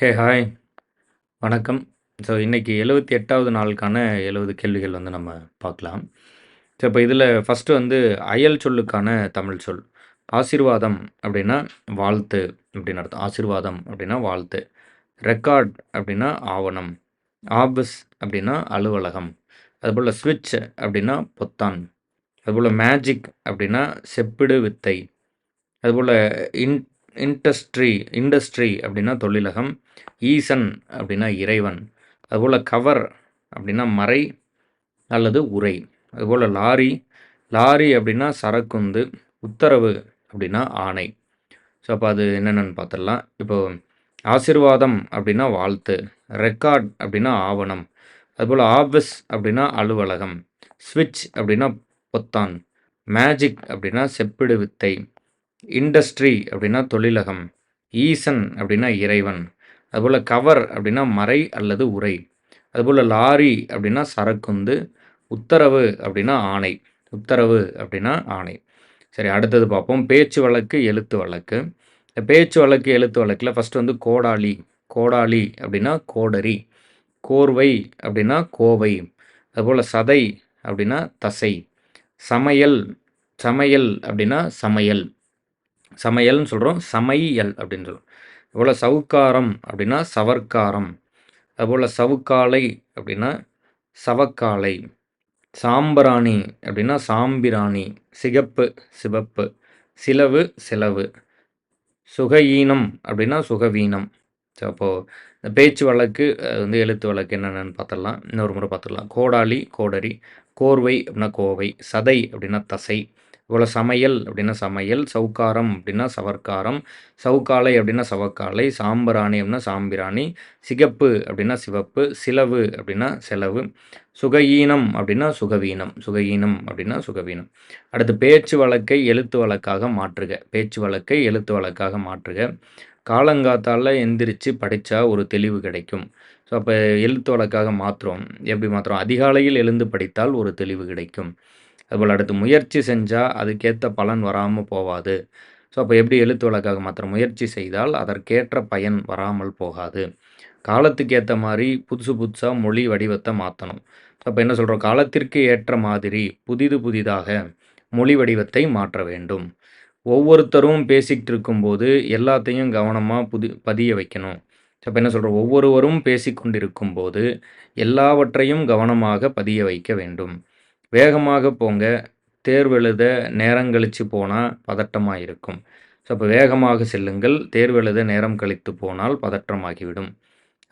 Hey hi வணக்கம். So இன்றைக்கி எழுபத்தி எட்டாவது நாளுக்கான எழுபது கேள்விகள் வந்து நம்ம பார்க்கலாம். ஸோ இப்போ இதில் ஃபஸ்ட்டு வந்து அயல் சொல்லுக்கான தமிழ் சொல். ஆசீர்வாதம் அப்படின்னா வாழ்த்து அப்படின்னு அர்த்தம். ஆசீர்வாதம் அப்படின்னா வாழ்த்து. ரெக்கார்ட் அப்படின்னா ஆவணம். ஆபஸ் அப்படின்னா அலுவலகம். அதுபோல் ஸ்விட்ச் அப்படின்னா பொத்தான். அதுபோல் மேஜிக் அப்படின்னா செப்பிடு வித்தை. அதுபோல் இன் இண்டஸ்ட்ரி இண்டஸ்ட்ரி அப்படின்னா தொழிலகம் ஈசன் அப்படின்னா இறைவன் அதுபோல் கவர் அப்படின்னா மறை அல்லது உரை அதுபோல் லாரி லாரி அப்படின்னா சரக்குந்து உத்தரவு அப்படின்னா ஆணை. ஸோ அப்போ அது என்னென்னு பார்த்துடலாம் இப்போ ஆசிர்வாதம் அப்படின்னா வாழ்த்து ரெக்கார்ட் அப்படின்னா ஆவணம் அதுபோல் ஆஃபீஸ் அப்படின்னா அலுவலகம் ஸ்விட்ச் அப்படின்னா பொத்தான் மேஜிக் அப்படின்னா செப்பிடு வித்தை இண்டஸ்ட்ரி அப்படின்னா தொழிலகம் ஈசன் அப்படின்னா இறைவன் அதுபோல் கவர் அப்படின்னா மறை அல்லது உரை அதுபோல் லாரி அப்படின்னா சரக்குந்து உத்தரவு அப்படின்னா ஆணை உத்தரவு அப்படின்னா ஆணை. சரி அடுத்தது பார்ப்போம். பேச்சு வழக்கு எழுத்து வழக்கு. பேச்சு வழக்கு எழுத்து வழக்கில் ஃபஸ்ட்டு வந்து கோடாளி கோடாளி அப்படின்னா கோடரி கோர்வை அப்படின்னா கோவை அதுபோல் சதை அப்படின்னா தசை சமையல் சமையல் அப்படின்னா சமையல். சமையல்னு சொல்கிறோம் சமையல் அப்படின்னு சொல்லுவோம் அதுபோல் சவுக்காரம் அப்படின்னா சவர்க்காரம். அதுபோல் சவுக்காலை அப்படின்னா சவக்காலை. சாம்பிராணி அப்படின்னா சாம்பிராணி. சிகப்பு சிவப்பு. சிலவு செலவு. சுகஈனம் அப்படின்னா சுகவீனம். ஸோ அப்போது இந்த பேச்சு வழக்கு வந்து எழுத்து வழக்கு என்னென்னு பார்த்துடலாம். இன்னொரு முறை பார்த்துடலாம். கோடாளி கோடரி. கோர்வை அப்படின்னா கோவை. சதை அப்படின்னா தசை. இவ்வளோ சமையல் அப்படின்னா சமையல் சவுக்காரம் அப்படின்னா சவர்க்காரம் சவுக்காலை அப்படின்னா சவக்காலை சாம்பிராணி அப்படின்னா சாம்பிராணி சிகப்பு அப்படின்னா சிவப்பு சிலவு அப்படின்னா செலவு சுகயீனம் அப்படின்னா சுகவீனம் சுகயீனம் அப்படின்னா சுகவீனம். அடுத்து பேச்சு வழக்கை எழுத்து வழக்காக மாற்றுக பேச்சு வழக்கை எழுத்து வழக்காக மாற்றுக. காலங்காத்தால் எந்திரிச்சு படித்தா ஒரு தெளிவு கிடைக்கும். ஸோ அப்போ எழுத்து வழக்காக மாற்றுறோம் எப்படி மாற்றுறோம் அதிகாலையில் எழுந்து படித்தால் ஒரு தெளிவு கிடைக்கும். அதுபோல் அடுத்து முயற்சி செஞ்சால் அதுக்கேற்ற பலன் வராமல் போகாது ஸோ அப்போ எப்படி எழுத்து வழக்காக மாத்திரம் முயற்சி செய்தால் அதற்கேற்ற பயன் வராமல் போகாது. காலத்துக்கு ஏற்ற மாதிரி புதுசு புதுசாக மொழி வடிவத்தை மாற்றணும் அப்போ என்ன சொல்கிறோம் காலத்திற்கு ஏற்ற மாதிரி புதிது புதிதாக மொழி வடிவத்தை மாற்ற வேண்டும். ஒவ்வொருத்தரும் பேசிக்கிட்டு இருக்கும்போது எல்லாத்தையும் கவனமாக புதி பதிய வைக்கணும். அப்போ என்ன சொல்கிறோம் ஒவ்வொருவரும் பேசிக்கொண்டிருக்கும் போது எல்லாவற்றையும் கவனமாக பதிய வைக்க வேண்டும். வேகமாக போங்க. தேர்வெழுத நேரம் கழித்து போனால் பதட்டமாக இருக்கும் ஸோ அப்போ வேகமாக செல்லுங்கள். தேர்வெழுத நேரம் கழித்து போனால் பதற்றமாகிவிடும்.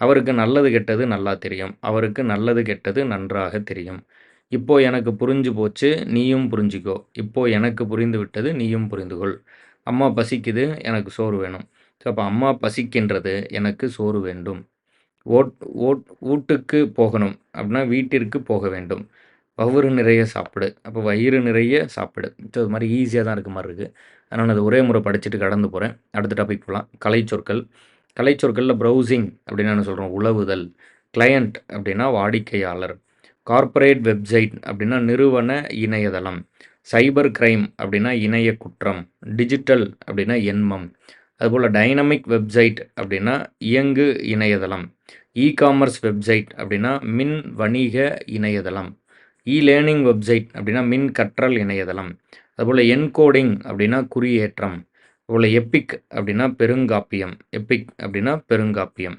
அவருக்கு நல்லது கெட்டது நல்லா தெரியும். அவருக்கு நல்லது கெட்டது நன்றாக தெரியும். இப்போ எனக்கு புரிஞ்சு போச்சு நீயும் புரிஞ்சிக்கோ. இப்போ எனக்கு புரிந்து விட்டது நீயும் புரிந்துகொள். அம்மா பசிக்குது எனக்கு சோறு வேணும். ஸோ அப்போ அம்மா பசிக்கின்றது எனக்கு சோறு வேண்டும். ஓட் ஓட் வீட்டுக்கு போகணும். அப்படின்னா வீட்டிற்கு போக வேண்டும். வவுறு நிறைய சாப்பிடு. அப்போ வயிறு நிறைய சாப்பிடு. ஸோ இது மாதிரி ஈஸியாக தான் இருக்க மாதிரி இருக்குது அதனால் அது ஒரே முறை படிச்சுட்டு கடந்து போகிறேன் அடுத்த டாபிக் போகலாம் கலைச்சொற்கள். கலைச்சொற்களில் ப்ரௌசிங் அப்படின்னு நான் சொல்கிறோம் உழவுதல் கிளையண்ட் அப்படின்னா வாடிக்கையாளர். கார்ப்பரேட் வெப்சைட் அப்படின்னா நிறுவன இணையதளம். சைபர் கிரைம் அப்படின்னா இணைய குற்றம். டிஜிட்டல் அப்படின்னா எண்மம் அதுபோல் டைனமிக் வெப்சைட் அப்படின்னா இயங்கு இணையதளம். இ காமர்ஸ் வெப்சைட் அப்படின்னா மின் வணிக இணையதளம். இ லேர்னிங் வெப்சைட் அப்படின்னா மின் கற்றல் இணையதளம். அதுபோல் என்கோடிங் அப்படின்னா குறியேற்றம். அதுபோல் எப்பிக் அப்படின்னா பெருங்காப்பியம். எப்பிக் அப்படின்னா பெருங்காப்பியம்.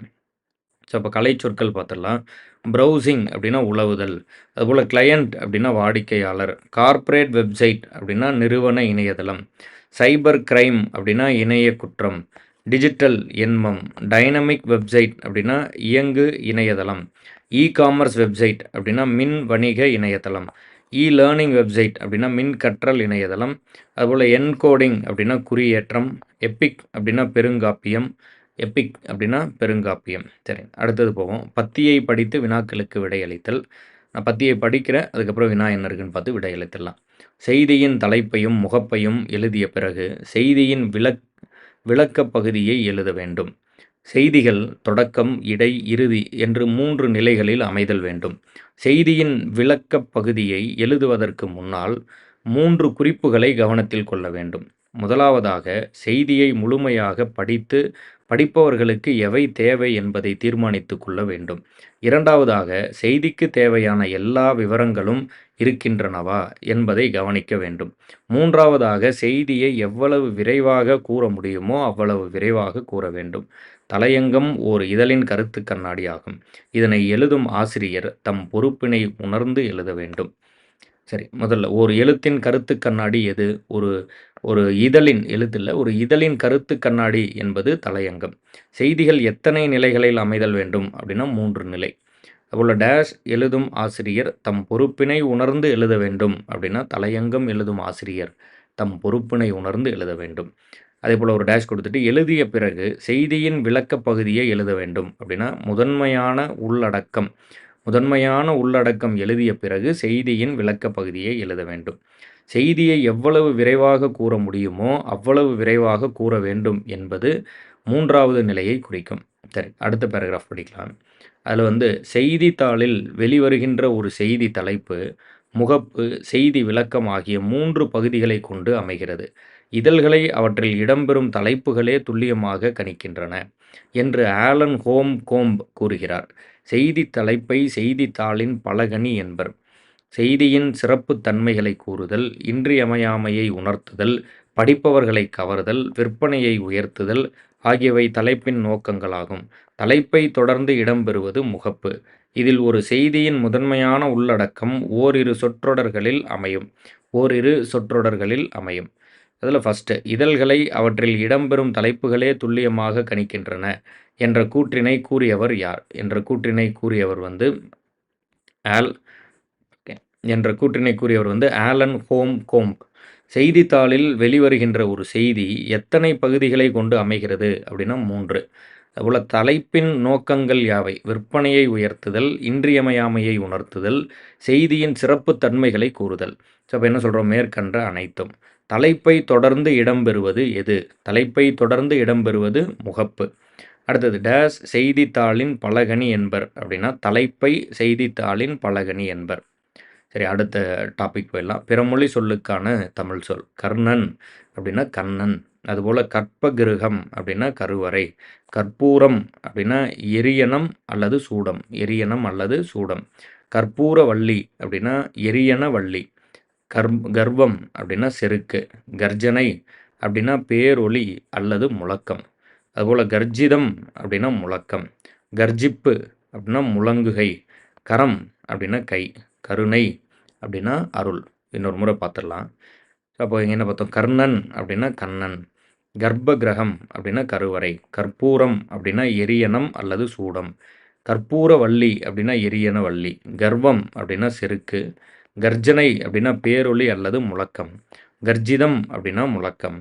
ஸோ அப்போ கலை சொற்கள் பார்த்துடலாம். ப்ரௌசிங் அப்படின்னா உழவுதல் அதுபோல் கிளையண்ட் அப்படின்னா வாடிக்கையாளர். கார்ப்பரேட் வெப்சைட் அப்படின்னா நிறுவன இணையதளம். சைபர் கிரைம் அப்படின்னா இணைய குற்றம். டிஜிட்டல் எண்மம். டைனமிக் வெப்சைட் அப்படின்னா இயங்கு இணையதளம். இ காமர்ஸ் வெப்சைட் அப்படின்னா மின் வணிக இணையதளம். இ லேர்னிங் வெப்சைட் அப்படின்னா மின் கற்றல் இணையதளம். அதுபோல் என்கோடிங் அப்படின்னா குறியேற்றம். எப்பிக் அப்படின்னா பெருங்காப்பியம். எப்பிக் அப்படின்னா பெருங்காப்பியம். சரி அடுத்தது போவோம். பத்தியை படித்து வினாக்களுக்கு விடையளித்தல். நான் பத்தியை படிக்கிறேன் அதுக்கப்புறம் வினா என்ன இருக்குன்னு பார்த்து விடையளித்துடலாம். செய்தியின் தலைப்பையும் முகப்பையும் எழுதிய பிறகு செய்தியின் விளக் விளக்க பகுதியை எழுத வேண்டும். செய்திகள் தொடக்கம் இடை இறுதி என்று மூன்று நிலைகளில் அமைதல் வேண்டும். செய்தியின் விளக்கப் பகுதியை எழுதுவதற்கு முன்னால் மூன்று குறிப்புகளை கவனத்தில் கொள்ள வேண்டும். முதலாவதாக செய்தியை முழுமையாக படித்து படிப்பவர்களுக்கு எவை தேவை என்பதை தீர்மானித்து கொள்ள வேண்டும். இரண்டாவதாக செய்திக்கு தேவையான எல்லா விவரங்களும் இருக்கின்றனவா என்பதை கவனிக்க வேண்டும். மூன்றாவதாக செய்தியை எவ்வளவு விரைவாக கூற முடியுமோ அவ்வளவு விரைவாக கூற வேண்டும். தலையங்கம் ஓர் இதழின் கருத்து கண்ணாடியாகும். இதனை எழுதும் ஆசிரியர் தம் பொறுப்பினை உணர்ந்து எழுத வேண்டும். சரி முதல்ல ஒரு எழுத்தின் கருத்து கண்ணாடி எது? ஒரு ஒரு இதழின் எழுத்தில் ஒரு இதழின் கருத்து கண்ணாடி என்பது தலையங்கம். செய்திகள் எத்தனை நிலைகளில் அமைதல் வேண்டும் அப்படின்னா மூன்று நிலை. அதுபோல் டேஷ் எழுதும் ஆசிரியர் தம் பொறுப்பினை உணர்ந்து எழுத வேண்டும் அப்படின்னா தலையங்கம் எழுதும் ஆசிரியர் தம் பொறுப்பினை உணர்ந்து எழுத வேண்டும். அதே போல் ஒரு டேஷ் கொடுத்துட்டு எழுதிய பிறகு செய்தியின் விளக்க பகுதியை எழுத வேண்டும். அப்படின்னா முதன்மையான உள்ளடக்கம் முதன்மையான உள்ளடக்கம் எழுதிய பிறகு செய்தியின் விளக்க பகுதியை எழுத வேண்டும். செய்தியை எவ்வளவு விரைவாக கூற முடியுமோ அவ்வளவு விரைவாக கூற வேண்டும் என்பது மூன்றாவது நிலையை குறிக்கும். சரி அடுத்த பேராகிராஃப் படிக்கலாம். அதில் வந்து செய்தித்தாளில் வெளிவருகின்ற ஒரு செய்தி தலைப்பு முகப்பு செய்தி விளக்கம் ஆகிய மூன்று பகுதிகளை கொண்டு அமைகிறது. இதழ்களை அவற்றில் இடம்பெறும் தலைப்புகளே துல்லியமாக கணிக்கின்றன என்று ஆலன் ஹோம் கோம்ப் கூறுகிறார். செய்தி தலைப்பை செய்தித்தாளின் பலகனி என்பர். செய்தியின் சிறப்பு தன்மைகளை கூறுதல் இன்றியமையாமையை உணர்த்துதல் படிப்பவர்களை கவர்தல் விற்பனையை உயர்த்துதல் ஆகியவை தலைப்பின் நோக்கங்களாகும். தலைப்பை தொடர்ந்து இடம்பெறுவது முகப்பு. இதில் ஒரு செய்தியின் முதன்மையான உள்ளடக்கம் ஓரிரு சொற்றொடர்களில் அமையும். ஓரிரு சொற்றொடர்களில் அமையும். அதில் ஃபஸ்ட்டு இதழ்களை அவற்றில் இடம்பெறும் தலைப்புகளே துல்லியமாக கணிக்கின்றன என்ற கூற்றினை கூறியவர் யார்? என்ற கூற்றினை கூறியவர் வந்து ஆல் என்ற கூற்றினை கூறியவர் வந்து ஆலன் ஹோம் கோம்ப். செய்தித்தாளில் வெளிவருகின்ற ஒரு செய்தி எத்தனை பகுதிகளை கொண்டு அமைகிறது? அப்படின்னா மூன்று. அதுபோல் தலைப்பின் நோக்கங்கள் யாவை? விற்பனையை உயர்த்துதல் இன்றியமையாமையை உணர்த்துதல் செய்தியின் சிறப்பு தன்மைகளை கூறுதல். ஸோ அப்போ என்ன சொல்கிறோம் மேற்கன்ற அனைத்தும். தலைப்பை தொடர்ந்து இடம்பெறுவது எது? தலைப்பை தொடர்ந்து இடம்பெறுவது முகப்பு. அடுத்தது டேஸ் செய்தித்தாளின் பலகனி என்பர் அப்படின்னா தலைப்பை செய்தித்தாளின் பலகனி என்பர் சரி அடுத்த டாபிக் போயிடலாம். பிறமொழி சொல்லுக்கான தமிழ் சொல் கர்ணன் அப்படின்னா கண்ணன் அதுபோல் கற்பகிருகம் அப்படின்னா கருவறை கற்பூரம் அப்படின்னா எரியனம் அல்லது சூடம் எரியனம் அல்லது சூடம் கற்பூர வள்ளி அப்படின்னா எரியன வள்ளி கர் கர்வம் அப்படின்னா செருக்கு கர்ஜனை அப்படின்னா பேரொளி அல்லது முழக்கம். அதுபோல் கர்ஜிதம் அப்படின்னா முழக்கம். கர்ஜிப்பு அப்படின்னா முழங்குகை. கரம் அப்படின்னா கை. கருணை அப்படின்னா அருள். இன்னொரு முறை பார்த்துடலாம். அப்போ இங்கே என்ன பார்த்தோம்? கர்ணன் அப்படின்னா கண்ணன். கர்ப்ப கிரகம் அப்படின்னா கருவறை. கற்பூரம் அப்படின்னா எரியனம் அல்லது சூடம். கற்பூர வள்ளி அப்படின்னா எரியன வள்ளி கர்வம் அப்படின்னா செருக்கு. கர்ஜனை அப்படின்னா பேரொளி அல்லது முழக்கம். கர்ஜிதம் அப்படின்னா முழக்கம்.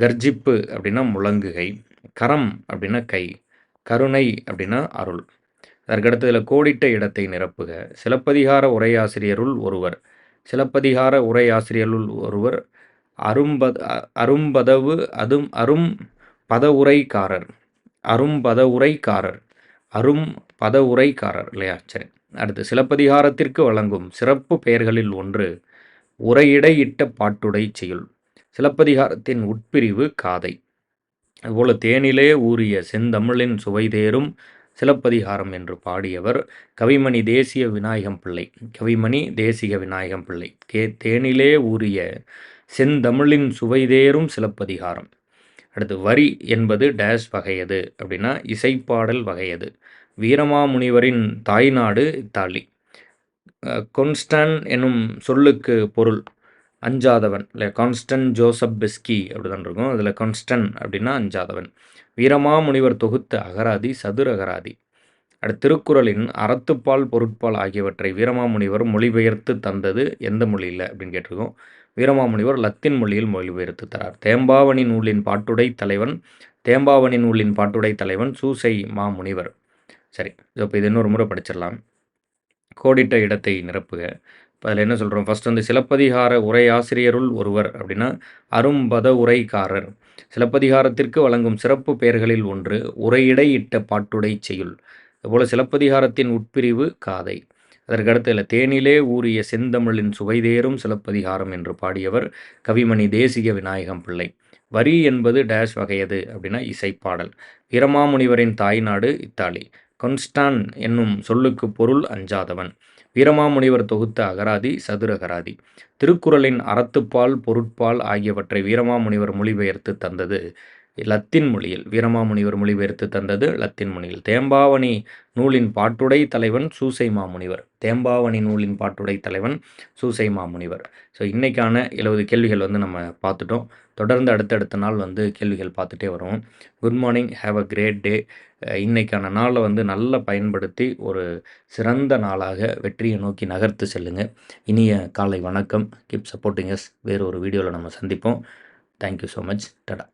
கர்ஜிப்பு அப்படின்னா முழங்குகை. கரம் அப்படின்னா கை. கருணை அப்படின்னா அருள். அதற்கடுத்ததில் கோடிட்ட இடத்தை நிரப்புக. சிலப்பதிகார உரையாசிரியருள் ஒருவர். சிலப்பதிகார உரையாசிரியருள் ஒருவர். அரும்பத அரும்பதவு அதும் அரும் பதவுரைக்காரர். அரும்பதவுரைக்காரர். அரும் பதவுரைக்காரர் இல்லையா? சரி. அடுத்து சிலப்பதிகாரத்திற்கு வழங்கும் சிறப்பு பெயர்களில் ஒன்று உரையிடையிட்ட பாட்டுடை செயல். சிலப்பதிகாரத்தின் உட்பிரிவு காதை. அதுபோல தேனிலே ஊறிய செந்தமிழின் சுவைதேரும் சிலப்பதிகாரம் என்று பாடியவர் கவிமணி தேசிய விநாயகம் பிள்ளை. கவிமணி தேசிய விநாயகம் பிள்ளை. கே தேனிலே ஊறிய செந்தமிழின் சுவைதேரும் சிலப்பதிகாரம். அடுத்து வரி என்பது டேஷ் வகையது அப்படின்னா இசைப்பாடல் வகையது. வீரமாமுனிவரின் தாய்நாடு இத்தாலி. கொன்ஸ்டன் என்னும் சொல்லுக்கு பொருள் அஞ்சாதவன். இல்லை கான்ஸ்டன் ஜோசப் பெஸ்கி அப்படிதான் இருக்கும். அதில் கான்ஸ்டன் அப்படின்னா அஞ்சாதவன். வீரமாமுனிவர் தொகுத்த அகராதி சதுர அகராதி. அடுத்து திருக்குறளின் அறத்துப்பால் பொருட்பால் ஆகியவற்றை வீரமாமுனிவர் மொழிபெயர்த்து தந்தது எந்த மொழியில் அப்படின்னு கேட்டிருக்கோம். வீரமாமுனிவர் லத்தின் மொழியில் மொழிபெயர்த்து தரார். தேம்பாவணி நூலின் பாட்டுடை தலைவன் தேம்பாவணி நூலின் பாட்டுடை தலைவன் சூசை மாமுனிவர். சரி. இப்போ இது இன்னொரு முறை படிச்சிடலாம். கோடிட்ட இடத்தை நிரப்புக. இப்போ அதில் என்ன சொல்கிறோம் ஃபஸ்ட் வந்து சிலப்பதிகார உரையாசிரியருள் ஒருவர் அப்படின்னா அரும்பத உரைக்காரர் சிலப்பதிகாரத்திற்கு வழங்கும் சிறப்பு பெயர்களில் ஒன்று உரையிடையிட்ட பாட்டுடை செய்யுள் அதுபோல் சிலப்பதிகாரத்தின் உட்பிரிவு காதை அதற்கடுத்து இல்லை தேனிலே ஊறிய செந்தமிழின் சுவைதேரும் சிலப்பதிகாரம் என்று பாடியவர் கவிமணி தேசிக விநாயகம் பிள்ளை. வரி என்பது டேஷ் வகையது அப்படின்னா இசைப்பாடல் வீரமாமுனிவரின் தாய்நாடு இத்தாலி. கொன்ஸ்டான் என்னும் சொல்லுக்கு பொருள் அஞ்சாதவன். வீரமாமுனிவர் தொகுத்த அகராதி சதுரகராதி. திருக்குறளின் அறத்துப்பால் பொருட்பால் ஆகியவற்றை வீரமாமுனிவர் மொழிபெயர்த்து தந்தது. லத்தின் மொழியில் வீரமாமுனிவர் மொழிபெயர்த்து தந்தது லத்தின் மொழியில். தேம்பாவணி நூலின் பாட்டுடை தலைவன் சூசை மாமுனிவர். தேம்பாவணி நூலின் பாட்டுடை தலைவன் சூசை மாமுனிவர். ஸோ இன்றைக்கான எழுபது கேள்விகள் வந்து நம்ம பார்த்துட்டோம். தொடர்ந்து அடுத்தடுத்த நாள் வந்து கேள்விகள் பார்த்துட்டே வருவோம். Good morning have a great day இன்றைக்கான நாளை வந்து நல்லா பயன்படுத்தி ஒரு சிறந்த நாளாக வெற்றியை நோக்கி நகர்த்து செல்லுங்கள் இனிய காலை வணக்கம். கீப் சப்போர்ட்டிங் எஸ் வேறு ஒரு வீடியோவில் நம்ம சந்திப்போம். தேங்க்யூ ஸோ மச் டடா